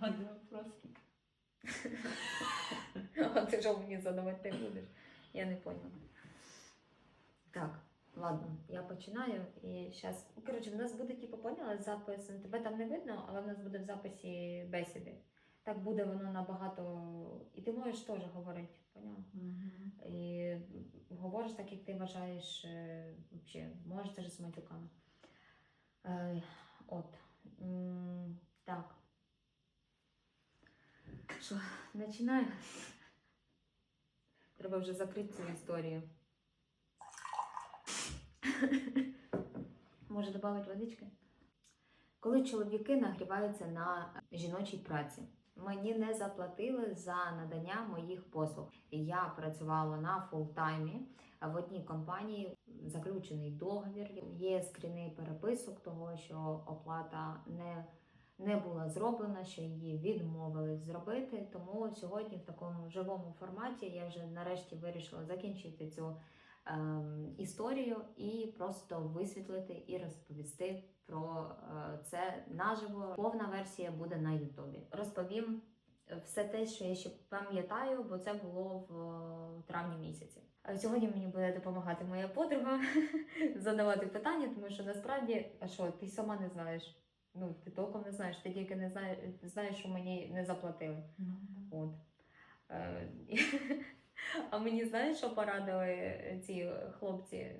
А де вопрос? А ти що мені задавати не будеш? Я не поняла. Так, ладно, я починаю. І зараз. Коротше, в нас буде, типу, поняла, запис. Тебе там не видно, але в нас буде в записі бесіди. Так буде воно набагато. І ти можеш теж говорити, поняла? І говориш так, як ти вважаєш, е, вообще, можеш теж з матюками. Е, от. М, Так. Що, починаю? Треба вже закрити цю історію. Може додати водички? Коли чоловіки нагріваються на жіночій праці, мені не заплатили за надання моїх послуг. Я працювала на фултаймі в одній компанії, заключений договір. Є скріни переписок того, що оплата не, не була зроблена, що її відмовились зробити. Тому сьогодні в такому живому форматі я вже нарешті вирішила закінчити цю ем, історію і просто висвітлити і розповісти про е, це наживо. Повна версія буде на Ютубі. Розповім все те, що я ще пам'ятаю, бо це було в е, травні місяці. А Сьогодні мені буде допомагати моя подруга задавати питання, тому що насправді, а що, ти сама не знаєш? Ну, ти толком не знаєш, ти тільки не знаєш, знаєш, що мені не заплатили. От. Е, А мені знаєш, що порадили ці хлопці, е,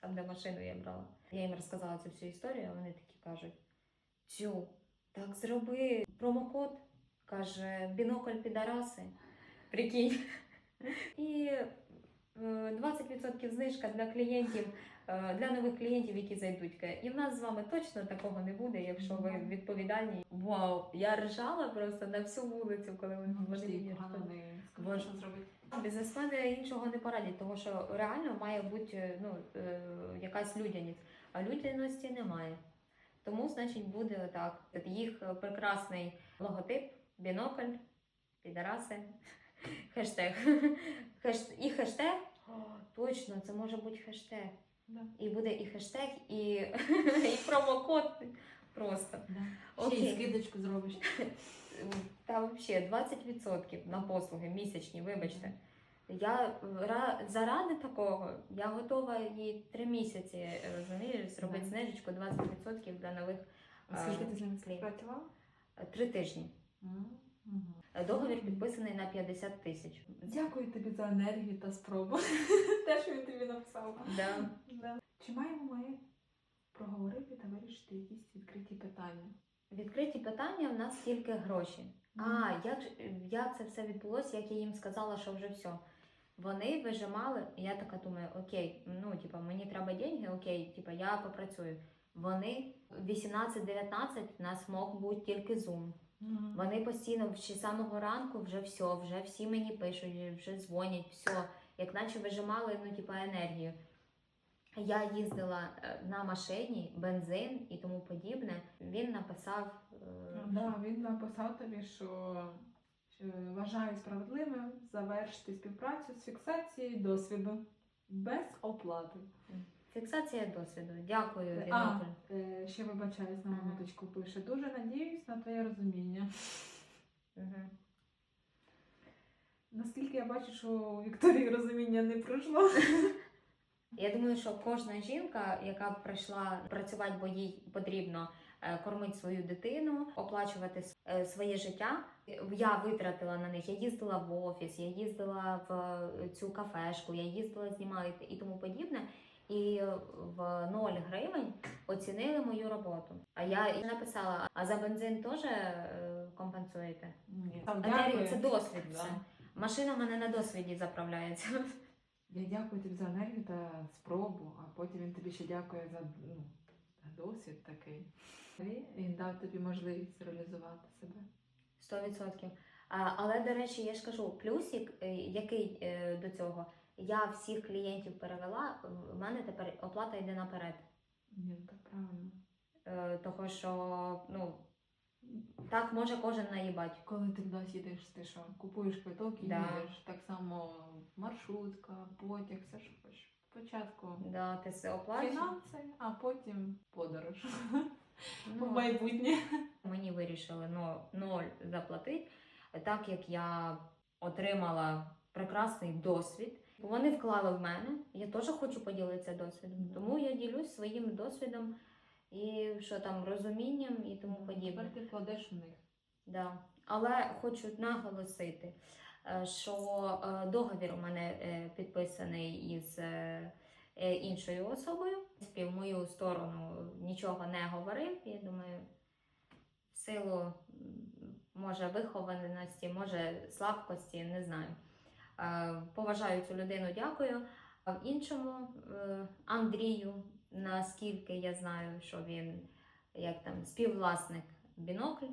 там, де машину я брала. Я їм розказала цю всю історію, а вони такі кажуть: Цю, так зроби промокод, каже, бінокль підараси. Прикинь. І е, 20% знижка для клієнтів, е, для нових клієнтів, які зайдуть. І в нас з вами точно такого не буде, якщо ви відповідальні. Вау! Я ржала просто на всю вулицю, коли вони вони розповідали. Зробити. Бізнесмени іншого не порадять, тому що реально має бути ну, е, якась людяність, а людяності немає. Тому, значить, буде отак. Їх прекрасний логотип, бінокль, підараси, хештег. Хеш... І хештег. О, точно, це може бути хештег. Да. І буде і хештег, і, і промокод. Просто. Да. Ще й скидочку зробиш. Та взагалі 20% на послуги місячні, вибачте. Я заради такого я готова їй три місяці розумієш, зробити знижечку 20% для нових скільки ти з співпрацювала? Е, три тижні. Е, Договір підписаний на 50 тисяч. Дякую тобі за енергію та спробу. Те, що він тобі написав. Да. Да. Чи маємо ми проговорити та вирішити якісь відкриті питання? Відкриті питання у нас тільки гроші. А як, як це все відбулося, як я їм сказала, що вже все. Вони вижимали, і я така думаю, окей, ну типа мені треба деньги, окей, типа я попрацюю. Вони 18-19 в нас мог бути тільки Zoom. Мгм. Вони постійно з самого ранку вже все, вже всі мені пишуть, вже дзвонять, все, як наче вижимали ну, типа, енергію. Я їздила е, на машині, бензин і тому подібне. Він написав. е, Да, він написав тобі, що що вважає справедливим завершити співпрацю з фіксацією досвіду без оплати. Фіксація досвіду. Дякую, А, Бінокль. е, ще вибачаюсь на Ага. минуточку пише. Дуже надіюсь на твоє розуміння. Угу. Наскільки я бачу, що у Вікторії розуміння не пройшло. Я думаю, що кожна жінка, яка прийшла працювати, бо їй потрібно е, кормити свою дитину, оплачувати с- е, своє життя. Я витратила на них. Я їздила в офіс, я їздила в е, цю кафешку, я їздила знімати і тому подібне. І в 0 гривень оцінили мою роботу. А я і написала: а за бензин теж е, компенсуєте? Ні. Енергія це досвід. Да. Все. Машина в мене на досвіді заправляється. Я дякую тобі за енергію та спробу, а потім він тобі ще дякує за ну, досвід такий. І Він дав тобі можливість реалізувати себе. 100%. А, але, до речі, я ж кажу, плюсик, е, який е, до цього, я всіх клієнтів перевела, в мене тепер оплата йде наперед. Ні, ну правильно. Е, того, що ну, так може кожен наїбать. Коли ти кудись їдеш, ти що, купуєш квиток і Да. їдеш. Так само маршрутка, потяг, все що хочеш. Спочатку Да, ти все оплачуєш. фінанси, а потім подорож Ну, в майбутнє. мені вирішили. вирішили но- ноль заплатити, так як я отримала прекрасний досвід. Вони вклали в мене. Я теж хочу поділитися досвідом. Мгм. Тому я ділюсь своїм досвідом і що там розумінням і тому подібне. Тепер ти вкладеш в них. Да. Але хочу наголосити, е, що е, договір у мене е, підписаний із іншою особою. В мою сторону нічого не говорив. Я думаю, в силу може вихованості, може слабкості, не знаю. Е, Поважаю цю людину, дякую. А в іншому е, Андрію, наскільки я знаю, що він як там співвласник бінокль.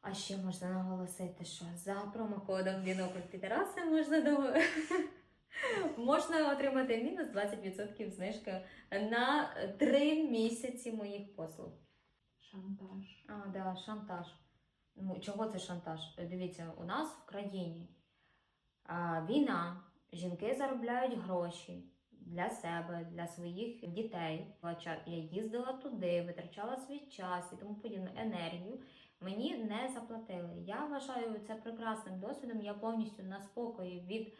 А ще можна наголосити, що за промокодом бінокль Підараси можна до... можна отримати мінус 20% знижки на 3 місяці моїх послуг. Шантаж. А, да, шантаж. Ну, чого це шантаж? Дивіться, у нас в країні війна, жінки заробляють гроші для себе, для своїх дітей. Я їздила туди, витрачала свій час і тому подібне енергію. Мені не заплатили. Я вважаю це прекрасним досвідом. Я повністю на спокої від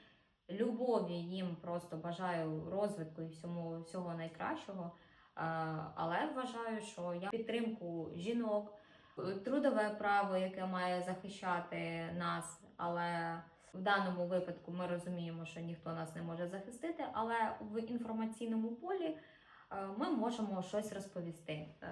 любові їм просто бажаю розвитку і всьому всього найкращого. Але вважаю, що я підтримку жінок, трудове право, яке має захищати нас, але в даному випадку ми розуміємо, що ніхто нас не може захистити, але в інформаційному полі е, ми можемо щось розповісти. Е,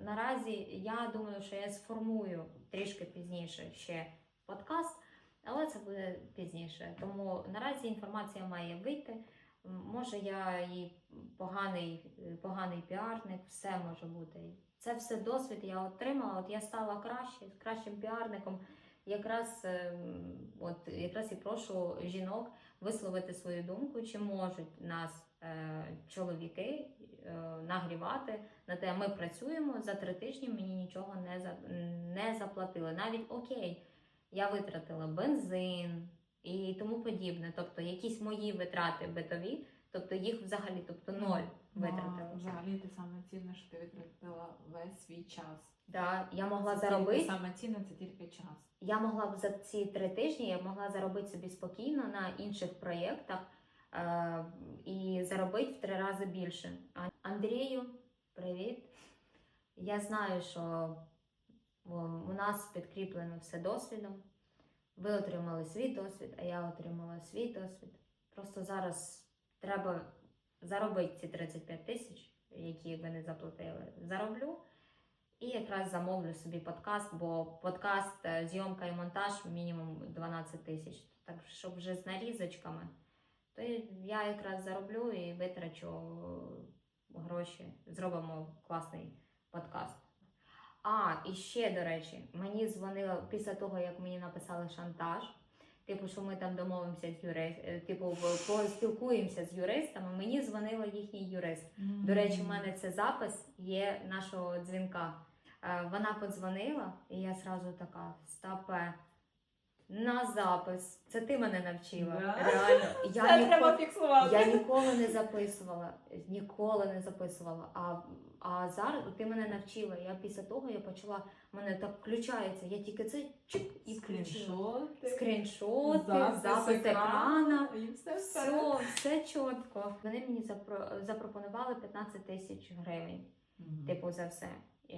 Наразі я думаю, що я сформую трішки пізніше ще подкаст, але це буде пізніше. Тому наразі інформація має вийти. Може, я і поганий, поганий піарник, все може бути. Це все досвід я отримала. От я стала краще, кращим піарником. Якраз, ем, от, якраз і прошу жінок висловити свою думку, чи можуть нас е, чоловіки е, нагрівати на те, ми працюємо за три тижні, мені нічого не, за, не заплатили. Навіть окей, я витратила бензин і тому подібне. Тобто якісь мої витрати битові, тобто їх взагалі, тобто ноль Ну, витратила. Взагалі ти саме цінне, що ти витратила весь свій час. Да, я могла Це заробити. Саме цінне це тільки час. Я могла б за ці три тижні я могла заробити собі спокійно на інших проєктах е, і заробити в три рази більше. Андрію, привіт. Я знаю, що у нас підкріплено все досвідом. Ви отримали свій досвід, а я отримала свій досвід. Просто зараз треба заробити ці 35 тисяч, які ви не заплатили. Зароблю. І якраз замовлю собі подкаст, бо подкаст, е, зйомка і монтаж мінімум 12 тисяч. Так щоб вже з нарізочками, то я якраз зароблю і витрачу гроші. Зробимо класний подкаст. А, і ще, до речі, мені дзвонили після того, як мені написали шантаж. Типу, що ми там домовимося з юристом, типу, поспілкуємося з юристами. Мені дзвонила їхній юрист. До речі, у мене це запис є нашого дзвінка. Е, Вона подзвонила, і я зразу така: Стапе, на запис. Це ти мене навчила. Да? Реально. Я, Це ніколи, треба фіксувати. я ніколи не записувала. Ніколи не записувала. А, а зараз ти мене навчила. Я після того я почала, мене так включається. Я тільки це чик і включила. скріншоти, Скріншоти, запис запис екрана. і все. Все, все чітко. Вони мені запропонували 15 тисяч гривень, Мгм. типу, за все.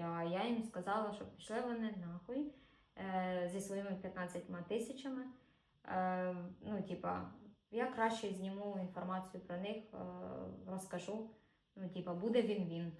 А я їм сказала, що пішли вони нахуй е, зі своїми 15 тисячами. Е, ну, типа, я краще зніму інформацію про них, е, розкажу. Ну, типа, буде він-він.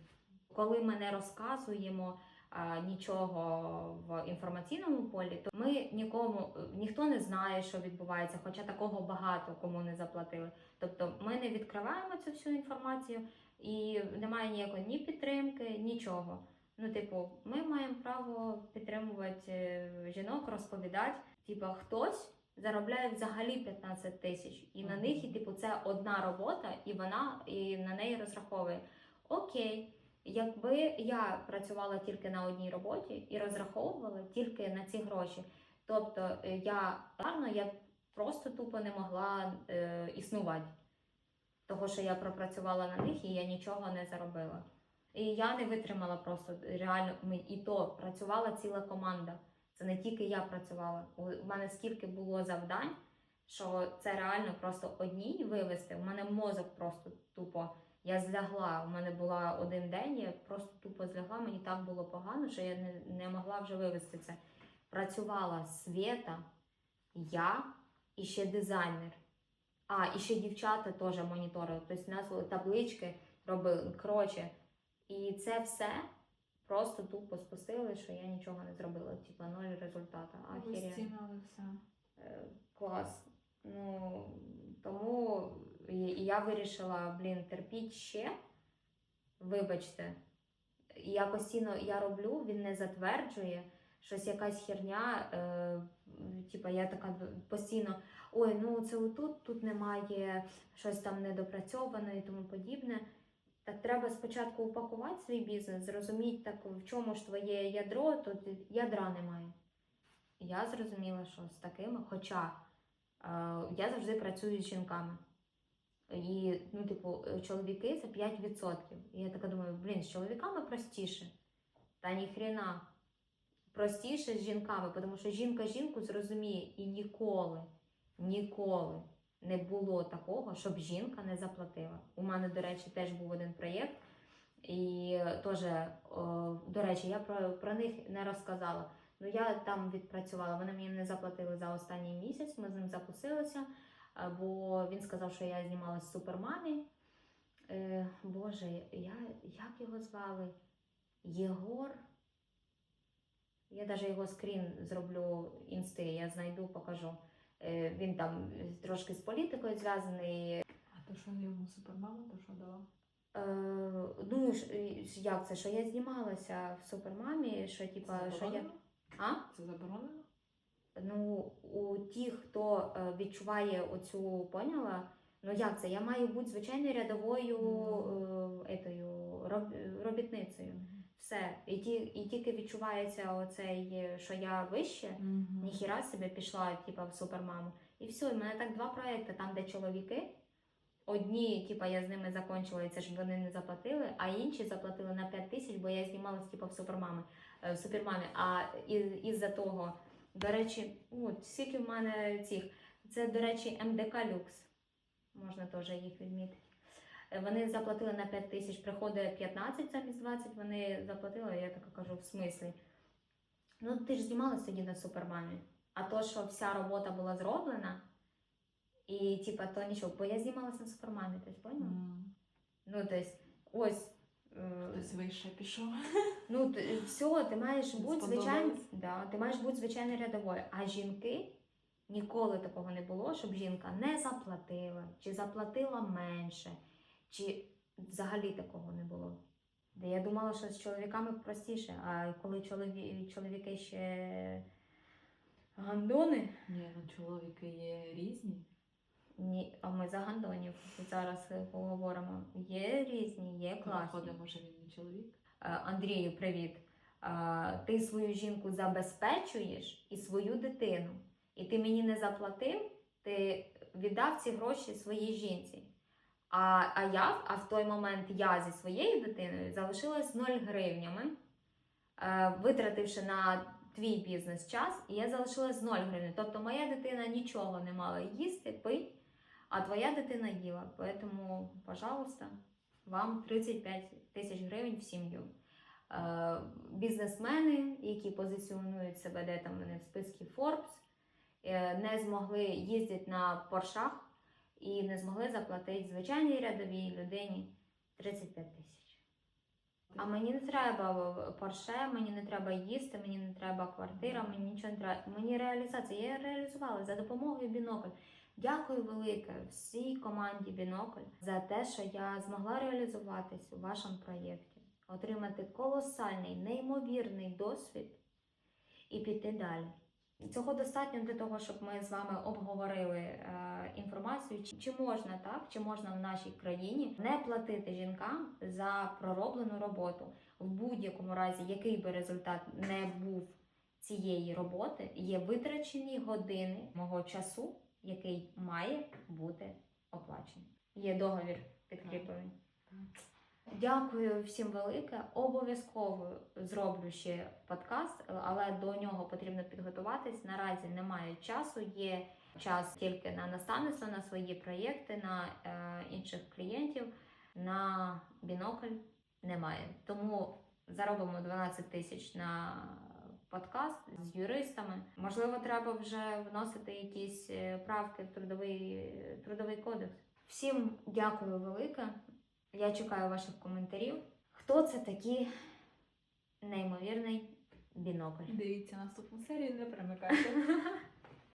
Коли ми не розказуємо а, нічого в інформаційному полі, то ми нікому ніхто не знає, що відбувається, хоча такого багато кому не заплатили. Тобто ми не відкриваємо цю всю інформацію і немає ніякої ні підтримки, нічого. Ну, типу, ми маємо право підтримувати е, жінок, розповідати. Типу, хтось заробляє взагалі 15 тисяч, і на них, і типу, це одна робота, і вона і на неї розраховує. Окей, якби я працювала тільки на одній роботі і розраховувала тільки на ці гроші, тобто е, я гарно я просто тупо не могла е, існувати, того що я пропрацювала на них і я нічого не заробила. І я не витримала просто реально. Ми і то працювала ціла команда. Це не тільки я працювала. У мене скільки було завдань, що це реально просто одній вивести. У мене мозок просто тупо. Я злягла. У мене була один день, я просто тупо злягла. Мені так було погано, що я не, не могла вже вивести це. Працювала Свєта, я і ще дизайнер. А, і ще дівчата теж моніторили. Тобто у нас таблички робили. Коротше, і це все просто тупо спустили, що я нічого не зробила. Типа ноль результату. Ви Ахіренно. все. Е, Клас. Ну, тому я вирішила, блін, терпіть ще. Вибачте. Я постійно я роблю, він не затверджує. Щось якась херня, е, типа я така постійно, ой, ну це отут, тут немає щось там недопрацьоване і тому подібне. Так треба спочатку упакувати свій бізнес, зрозуміти, так, в чому ж твоє ядро, то ядра немає. Я зрозуміла, що з такими, хоча е, я завжди працюю з жінками. І, ну, типу, чоловіки це 5%. І я така думаю, блін, з чоловіками простіше. Та ніхрена. Простіше з жінками, тому що жінка жінку зрозуміє і ніколи, ніколи не було такого, щоб жінка не заплатила. У мене, до речі, теж був один проєкт, і теж, до речі, я про, про них не розказала. Ну, я там відпрацювала, вони мені не заплатили за останній місяць, ми з ним закусилися, е, бо він сказав, що я знімалась в супермамі. Е, Боже, я, як його звали? Єгор. Я навіть його скрін зроблю інсти, я знайду, покажу. Е, Він там трошки з політикою зв'язаний. А то що йому супермама, то що дала? Ну, як це, що я знімалася в супермамі, що типа, Це що я. А? Це заборонено? Ну, у тих, хто е, відчуває оцю, поняла? Ну як це? Я маю бути звичайною рядовою е, етою, роб, робітницею. Все. І, ті, і тільки відчувається оцей, е, що я вище, ніхіра себе пішла, типа, в супермаму. І все, і в мене так два проекти, там, де чоловіки. Одні, типа, я з ними закончила, і це ж вони не заплатили, а інші заплатили на 5 тисяч, бо я знімалась типа в супермами, е, в супермамі. А із, із-за того, до речі, от скільки в мене цих. Це, до речі, МДК Люкс. Можна теж їх відмітити. Е, Вони заплатили на 5 тисяч, приходить 15 замість 20, вони заплатили, я така кажу, в смислі. Ну, ти ж знімалась тоді на супермамі. А то, що вся робота була зроблена, і типа то нічого, бо я знімалася на супермамі, ти ж поняла? М. Ну, тобто, ось. е, Хтось вище пішов. Ну, т- все, ти маєш бути звичайно, да, ти маєш бути звичайно рядовою. А жінки ніколи такого не було, щоб жінка не заплатила, чи заплатила менше, чи взагалі такого не було. Я думала, що з чоловіками простіше, а коли чолові, чоловіки ще гандони, Ні, ну чоловіки є різні. ні, а ми за гандонів зараз е, поговоримо. Є різні, є класні. Виходить, може він не чоловік. Е, Андрію, привіт. Е, Ти свою жінку забезпечуєш і свою дитину. І ти мені не заплатив, ти віддав ці гроші своїй жінці. А, а я, а в той момент я зі своєю дитиною залишилась 0 гривнями, е, витративши на твій бізнес час, і я залишилась 0 гривень. Тобто моя дитина нічого не мала їсти, пити, а твоя дитина їла. Тому, пожалуйста, вам 35 тисяч гривень в сім'ю. Е, Бізнесмени, які позиціонують себе де там вони в списку Forbes, е, не змогли їздити на поршах і не змогли заплатити звичайній рядовій людині 35 тисяч. А мені не треба порше, мені не треба їсти, мені не треба квартира, мені нічого не треба. Мені реалізація. Я реалізувала за допомогою бінокль. Дякую велике всій команді Бінокль за те, що я змогла реалізуватись у вашому проєкті, отримати колосальний, неймовірний досвід і піти далі. Цього достатньо для того, щоб ми з вами обговорили е, чи, чи можна так, чи можна в нашій країні не платити жінкам за пророблену роботу. В будь-якому разі, який би результат не був цієї роботи, є витрачені години мого часу, який має бути оплачений. Є договір підкріплений. Дякую всім велике. Обов'язково зроблю ще подкаст, але до нього потрібно підготуватись. Наразі немає часу. Є час тільки на наставництво, на свої проєкти, на е, інших клієнтів, на бінокль немає. Тому заробимо 12 тисяч на подкаст з юристами. Можливо, треба вже вносити якісь е, правки в трудовий, трудовий кодекс. Всім дякую велике. Я чекаю ваших коментарів. Хто це такий неймовірний бінокль? Дивіться наступну серію, не перемикайте.